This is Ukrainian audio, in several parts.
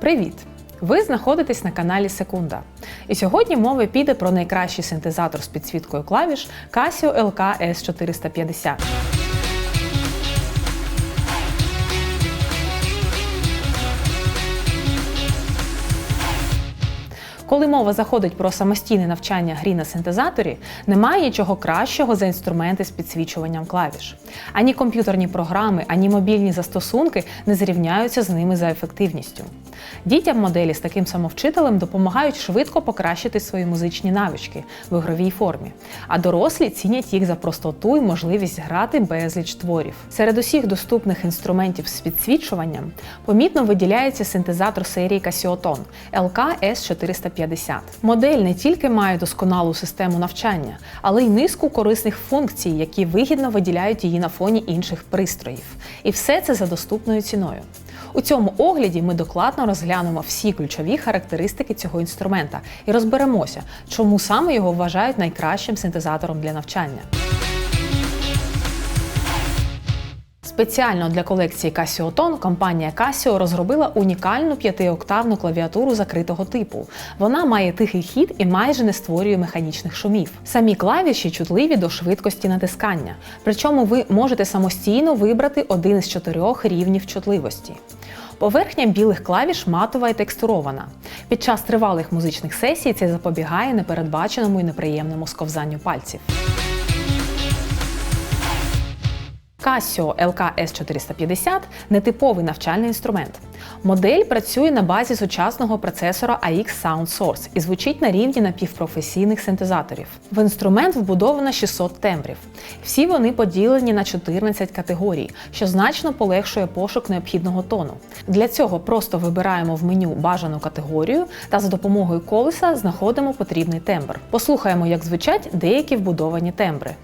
Привіт! Ви знаходитесь на каналі Секунда. І сьогодні мова піде про найкращий синтезатор з підсвіткою клавіш Casio LK S450. Коли мова заходить про самостійне навчання грі на синтезаторі, немає нічого кращого за інструменти з підсвічуванням клавіш. Ані комп'ютерні програми, ані мобільні застосунки не зрівняються з ними за ефективністю. Дітям моделі з таким самовчителем допомагають швидко покращити свої музичні навички в ігровій формі, а дорослі цінять їх за простоту і можливість грати безліч творів. Серед усіх доступних інструментів з підсвічуванням помітно виділяється синтезатор серії Casio LK S450. Модель не тільки має досконалу систему навчання, але й низку корисних функцій, які вигідно виділяють її на фоні інших пристроїв. І все це за доступною ціною. У цьому огляді ми докладно розглянемо всі ключові характеристики цього інструмента і розберемося, чому саме його вважають найкращим синтезатором для навчання. Спеціально для колекції Casio Tone компанія Casio розробила унікальну п'ятиоктавну клавіатуру закритого типу. Вона має тихий хід і майже не створює механічних шумів. Самі клавіші чутливі до швидкості натискання. Причому ви можете самостійно вибрати один із чотирьох рівнів чутливості. Поверхня білих клавіш матова і текстурована. Під час тривалих музичних сесій це запобігає непередбаченому і неприємному сковзанню пальців. Casio LK 450 нетиповий навчальний інструмент. Модель працює на базі сучасного процесора AX Sound Source і звучить на рівні напівпрофесійних синтезаторів. В інструмент вбудовано 600 тембрів. Всі вони поділені на 14 категорій, що значно полегшує пошук необхідного тону. Для цього просто вибираємо в меню бажану категорію та за допомогою колеса знаходимо потрібний тембр. Послухаємо, як звучать деякі вбудовані тембри.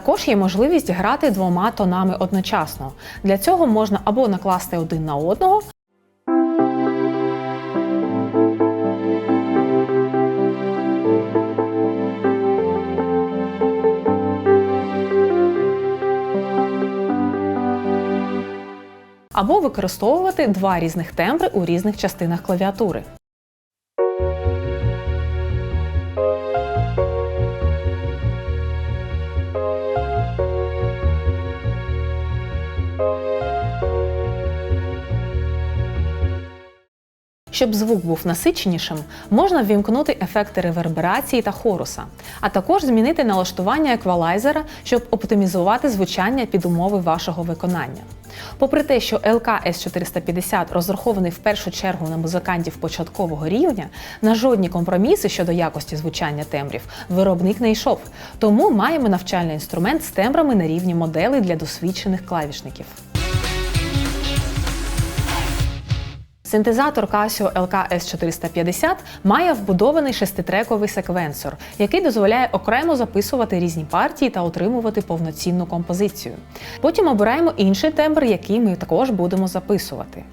Також є можливість грати двома тонами одночасно. Для цього можна або накласти один на одного. Або використовувати два різних тембри у різних частинах клавіатури. Щоб звук був насиченішим, можна ввімкнути ефекти реверберації та хоруса, а також змінити налаштування еквалайзера, щоб оптимізувати звучання під умови вашого виконання. Попри те, що LK S450 розрахований в першу чергу на музикантів початкового рівня, на жодні компроміси щодо якості звучання тембрів виробник не йшов. Тому маємо навчальний інструмент з тембрами на рівні моделей для досвідчених клавішників. Синтезатор Casio LK S450 має вбудований шеститрековий секвенсор, який дозволяє окремо записувати різні партії та отримувати повноцінну композицію. Потім обираємо інший тембр, який ми також будемо записувати.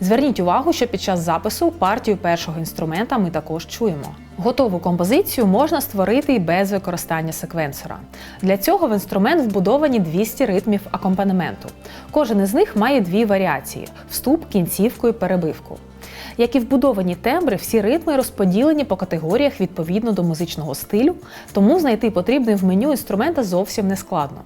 Зверніть увагу, що під час запису партію першого інструмента ми також чуємо. Готову композицію можна створити і без використання секвенсора. Для цього в інструмент вбудовані 200 ритмів акомпанементу. Кожен із них має дві варіації вступ, кінцівку і перебивку. Як і вбудовані тембри, всі ритми розподілені по категоріях відповідно до музичного стилю, тому знайти потрібний в меню інструмента зовсім не складно.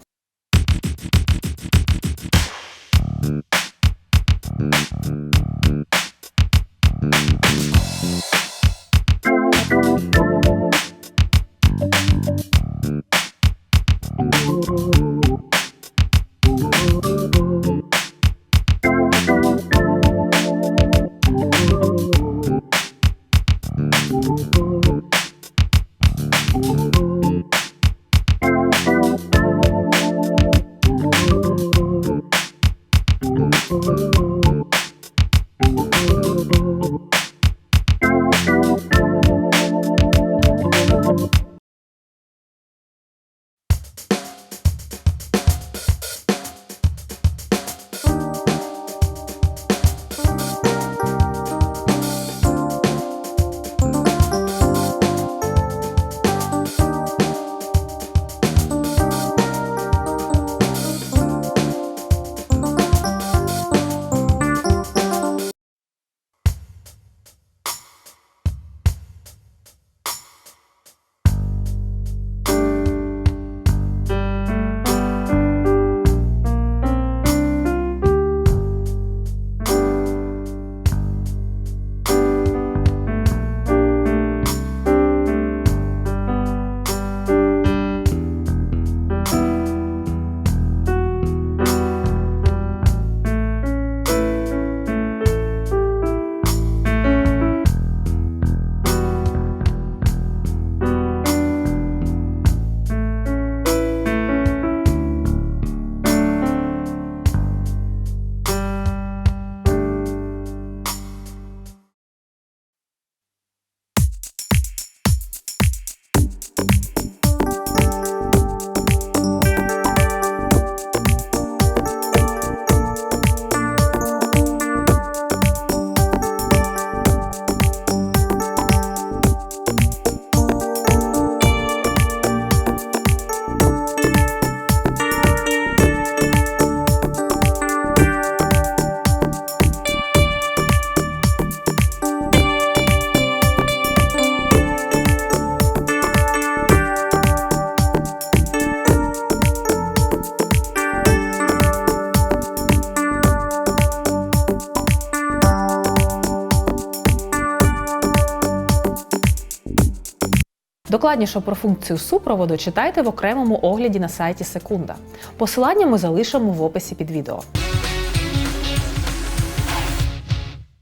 Докладніше про функцію супроводу читайте в окремому огляді на сайті Секунда. Посилання ми залишимо в описі під відео.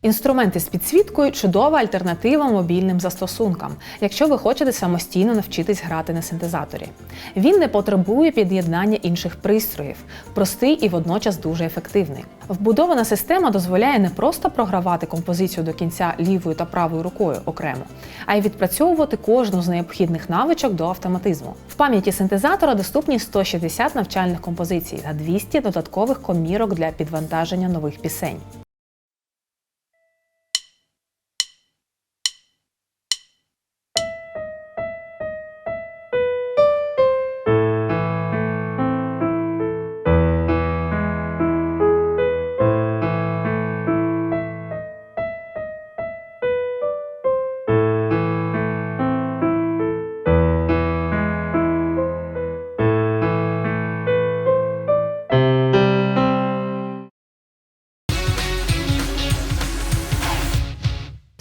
Інструменти з підсвіткою чудова альтернатива мобільним застосункам, якщо ви хочете самостійно навчитись грати на синтезаторі. Він не потребує під'єднання інших пристроїв, простий і водночас дуже ефективний. Вбудована система дозволяє не просто програвати композицію до кінця лівою та правою рукою окремо, а й відпрацьовувати кожну з необхідних навичок до автоматизму. В пам'яті синтезатора доступні 160 навчальних композицій та 200 додаткових комірок для підвантаження нових пісень.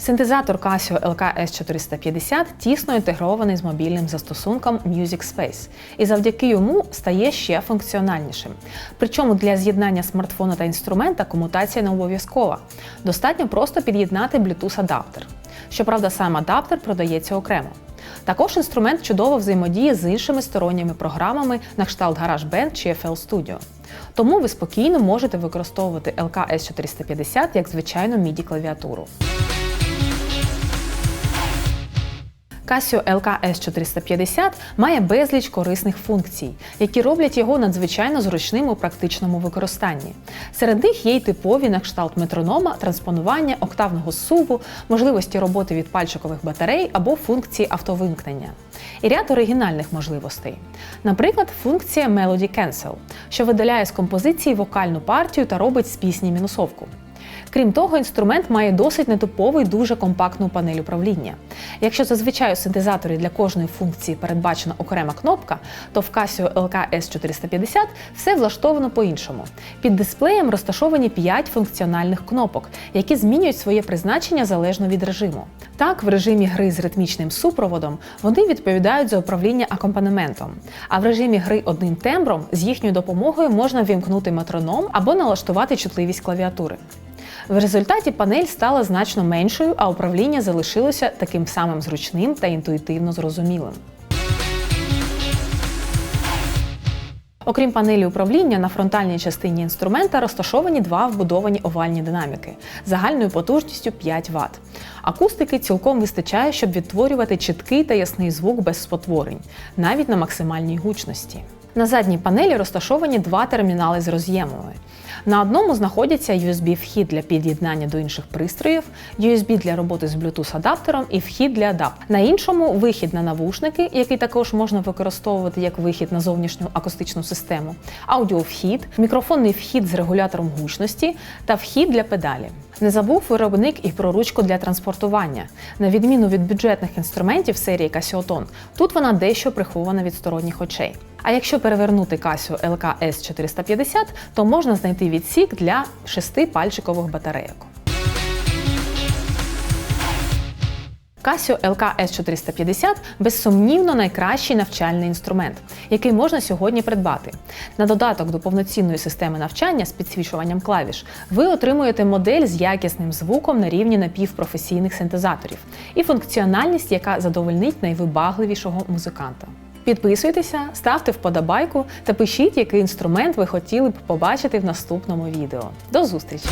Синтезатор Casio LK-S450 тісно інтегрований з мобільним застосунком Music Space і завдяки йому стає ще функціональнішим. Причому для з'єднання смартфона та інструмента комутація не обов'язкова. Достатньо просто під'єднати Bluetooth-адаптер. Щоправда, сам адаптер продається окремо. Також інструмент чудово взаємодіє з іншими сторонніми програмами на кшталт GarageBand чи FL Studio. Тому ви спокійно можете використовувати LK-S450 як звичайну MIDI клавіатуру. Casio LK-S450 має безліч корисних функцій, які роблять його надзвичайно зручним у практичному використанні. Серед них є й типові на кшталт метронома, транспонування, октавного суву, можливості роботи від пальчикових батарей або функції автовимкнення. І ряд оригінальних можливостей. Наприклад, функція Melody Cancel, що видаляє з композиції вокальну партію та робить з пісні мінусовку. Крім того, інструмент має досить нетиповий, дуже компактну панель управління. Якщо зазвичай у синтезаторі для кожної функції передбачена окрема кнопка, то в Casio LK-S450 все влаштовано по-іншому. Під дисплеєм розташовані 5 функціональних кнопок, які змінюють своє призначення залежно від режиму. Так, в режимі гри з ритмічним супроводом вони відповідають за управління акомпанементом, а в режимі гри одним тембром з їхньою допомогою можна вімкнути метроном або налаштувати чутливість клавіатури. В результаті панель стала значно меншою, а управління залишилося таким самим зручним та інтуїтивно зрозумілим. Окрім панелі управління, на фронтальній частині інструмента розташовані два вбудовані овальні динаміки загальною потужністю 5 Вт. Акустики цілком вистачає, щоб відтворювати чіткий та ясний звук без спотворень, навіть на максимальній гучності. На задній панелі розташовані два термінали з роз'ємами. На одному знаходяться USB-вхід для під'єднання до інших пристроїв, USB для роботи з Bluetooth-адаптером і вхід для ADAPT. На іншому вихід на навушники, який також можна використовувати як вихід на зовнішню акустичну систему, аудіовхід, мікрофонний вхід з регулятором гучності та вхід для педалі. Не забув виробник і про ручку для транспортування. На відміну від бюджетних інструментів серії Casio тут вона дещо прихована від сторонніх очей. А якщо перевернути Casio LK-S450, то можна знайти відсік для шести пальчикових батарейок. Casio LK-S450 безсумнівно найкращий навчальний інструмент, який можна сьогодні придбати. На додаток до повноцінної системи навчання з підсвічуванням клавіш ви отримуєте модель з якісним звуком на рівні напівпрофесійних синтезаторів і функціональність, яка задовольнить найвибагливішого музиканта. Підписуйтеся, ставте вподобайку та пишіть, який інструмент ви хотіли б побачити в наступному відео. До зустрічі!